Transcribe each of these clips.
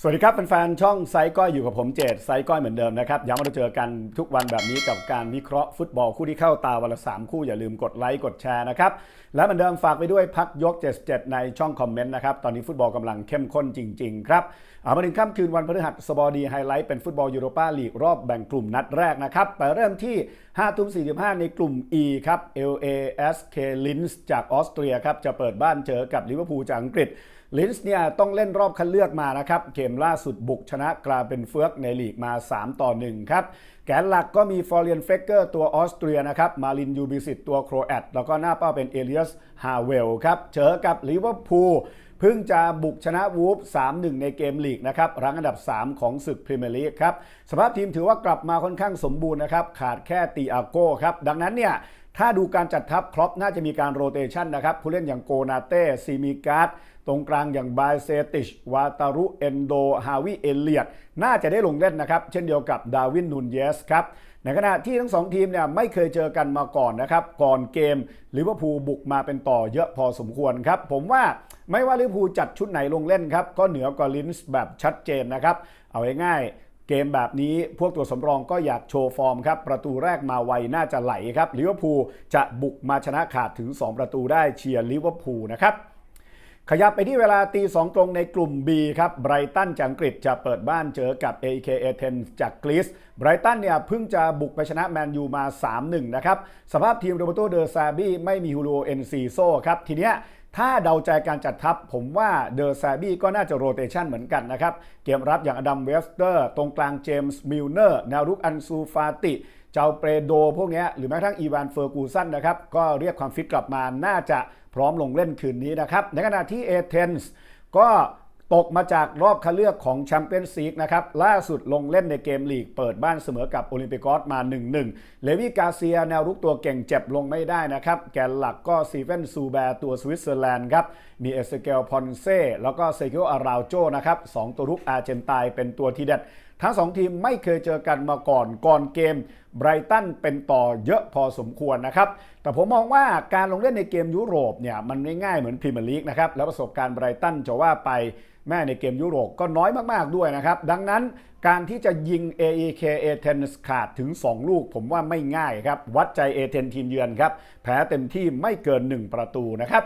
สวัสดีครับแฟนๆ ช่องไซก้อยอยู่กับผมเจตไซก้อยเหมือนเดิมนะครับย้ำว่าเราเจอกันทุกวันแบบนี้กับการวิเคราะห์ฟุตบอลคู่ที่เข้าตาวันละสามคู่อย่าลืมกดไลค์กดแชร์นะครับและเหมือนเดิมฝากไปด้วยพักยก 77 ในช่องคอมเมนต์นะครับตอนนี้ฟุตบอลกำลังเข้มข้นจริงๆครับเอามาถึงค่ำคืนวันพฤหัสบดีไฮไลท์เป็นฟุตบอลยูโรปาลีกรอบแบ่งกลุ่มนัดแรกนะครับไปเริ่มที่5ทุ่ม45 ในกลุ่ม E ครับ LASK Linz จากออสเตรียครับจะเปิดบ้านเจอกับลิเวอร์พูลจากอังกฤษลินส์เนี่ยต้องเล่นรอบคัดเลือกมานะครับ เกมล่าสุดบุกชนะกลาเป็นเฟือกในลีกมา 3 ต่อ 1 ครับ แกนหลักก็มีฟอร์เรียนเฟกเกอร์ตัวออสเตรียนะครับ มาลินยูบิสิตตัวโครแอต แล้วก็หน้าเป้าเป็นเอเลียสฮาเวลครับ เจอกับลิเวอร์พูลเพิ่งจะบุกชนะวูฟ 3-1 ในเกมลีกนะครับรั้งอันดับ 3 ของศึกพรีเมียร์ลีกครับ สภาพทีมถือว่ากลับมาค่อนข้างสมบูรณ์นะครับ ขาดแค่ตีอาโก้ครับ ดังนั้นเนี่ยถ้าดูการจัดทัพครอปน่าจะมีการโรเตชันนะครับ ผู้เล่นอย่างโกนาเต้ซีมีการ์ดตรงกลางอย่างบายเซติช วาตารุ เอนโด ฮาวิเอเลียด น่าจะได้ลงเล่นนะครับ เช่นเดียวกับดาวินนูนเยสครับในขณะที่ทั้งสองทีมเนี่ยไม่เคยเจอกันมาก่อนนะครับ ก่อนเกมลิเวอร์พูลบุกมาเป็นต่อเยอะพอสมควรครับ ผมว่าไม่ว่าลิเวอร์พูลจัดชุดไหนลงเล่นครับ ก็เหนือกว่าลินส์แบบชัดเจนนะครับ เอาง่ายๆเกมแบบนี้พวกตัวสำรองก็อยากโชว์ฟอร์มครับ ประตูแรกมาไวน่าจะไหลครับลิเวอร์พูลจะบุกมาชนะขาดถึง 2 ประตูได้เชียร์ลิเวอร์พูลนะครับ ขยับไปที่เวลาตีสองตรงในกลุ่ม B ครับไบรตันจากอังกฤษจะเปิดบ้านเจอกับ AEK Athens จากกรีซไบรตันเนี่ยเพิ่งจะบุกไปชนะแมนยูมา 3-1 นะครับ สภาพทีมโรเบโตเดอร์ซาบี้ไม่มีฮูโรเอนซีโซครับ ทีเนี้ย ถ้าเดาใจการจัดทัพ ผมว่าเดอร์ซาบี้ก็น่าจะโรเตชันเหมือนกันนะครับ เกมรับอย่างอดัมเวสเตอร์ ตรงกลางเจมส์มิลเนอร์แนวรุกอันซูฟาติเจ้าเปโดพวกนี้หรือแม้กระทั่งอีวานเฟอร์กูสันนะครับ ก็เรียกความฟิตกลับมาน่าจะพร้อมลงเล่นคืนนี้นะครับ ในขณะที่เอเธนส์ก็ ตกมาจากรอบคัดเลือกของแชมเปี้ยนส์ลีกนะครับ ล่าสุดลงเล่นในเกมลีกเปิดบ้านเสมอกับโอลิมปิกอสมา 1-1 เลวิกาเซียแนวรุกตัวเก่งเจ็บลงไม่ได้นะครับ แกนหลักก็ซีเฟนซูแบร์ตัวสวิตเซอร์แลนด์ครับ มีเอสเกลพอนเซ่แล้วก็เซกิโออาราโจนะครับสองตัวรุกอาร์เจนตายเป็นตัวทีเด็ด ทั้งสองทีมไม่เคยเจอกันมาก่อนก่อนเกมไบรตันเป็นต่อเยอะพอสมควรนะครับ แต่ผมมองว่าการลงเล่นในเกมยุโรปเนี่ยมันไม่ง่ายเหมือนพรีเมียร์ลีกนะครับแล้วประสบการณ์ไบรตันจะว่าไปแม่ในเกมยุโรปก็น้อยมาก ๆ ด้วยนะครับ ดังนั้นการที่จะยิง AEK Athens ขาดถึง 2 ลูกผมว่าไม่ง่ายครับ วัดใจ a t h e n ทีมเยือนครับ แพ้เต็มที่ไม่เกิน 1 ประตูนะครับ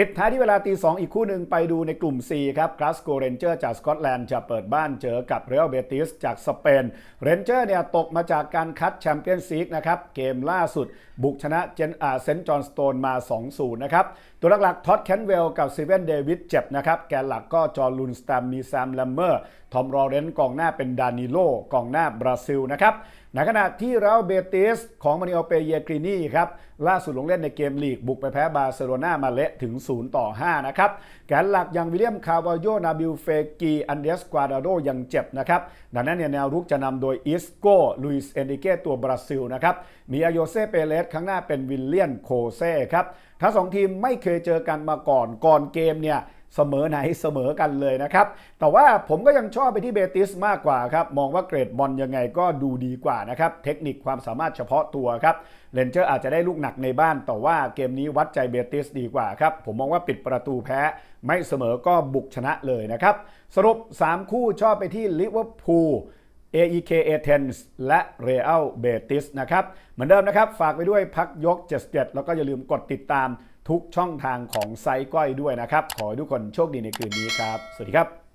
ปิดท้ายที่เวลาตีสองอีกคู่หนึ่งไปดูในกลุ่ม C ครับกราสโกเรนเจอร์จากสกอตแลนด์จะเปิดบ้านเจอกับเรอัลเบติสจากสเปนเรนเจอร์เนี่ยตกมาจากการคัดแชมเปี้ยนซีกนะครับเกมล่าสุด บุกชนะเจนอาเซนต์จอห์นสโตนมา 2-0 นะครับ ตัวหลักๆท็อดแคนเวลกับซีเวนเดวิดเจ็บนะครับแกนหลักก็จอร์ลุนสแตมมีแซมแลมเมอร์ทอมรอเรนกองหน้าเป็นดานิโลกองหน้าบราซิลนะครับในขณะที่เรอัลเบติสของมานิโอเปเยกรีนีครับล่าสุดลงเล่นในเกมลีกบุกไปแพ้บาร์เซโลนามาเละถึง 0 ต่อ 5 นะครับแกนหลักอย่างวิลเลียมคาวาโยนาบิลเฟกีอันเดสกวาดาโดยังเจ็บนะครับดังนั้นเนี่ยแนวรุกจะนำโดยอิสโกลุยส์เอนริเกตัวบราซิลนะครับมีอาโยเซเปเลสข้างหน้าเป็นวิลเลียนโคเซ่ครับทั้งสองทีมไม่เคยเจอกันมาก่อนก่อนเกมเนี่ย เสมอไหนเสมอกันเลยนะครับ แต่ว่าผมก็ยังชอบไปที่เบติสมากกว่าครับ มองว่าเกรดบอลยังไงก็ดูดีกว่านะครับ เทคนิคความสามารถเฉพาะตัวครับเลนเจอร์อาจจะได้ลูกหนักในบ้าน แต่ว่าเกมนี้วัดใจเบติสดีกว่าครับ ผมมองว่าปิดประตูแพ้ ไม่เสมอก็บุกชนะเลยนะครับ สรุป 3 คู่ชอบไปที่ลิเวอร์พูล AEK Athens และ Real Betis นะครับ เหมือนเดิมนะครับ ฝากไปด้วยพักยก 77 แล้วก็อย่าลืมกดติดตาม ทุกช่องทางของไซก้อยด้วยนะครับ ขอให้ทุกคนโชคดีในคืนนี้ครับ สวัสดีครับ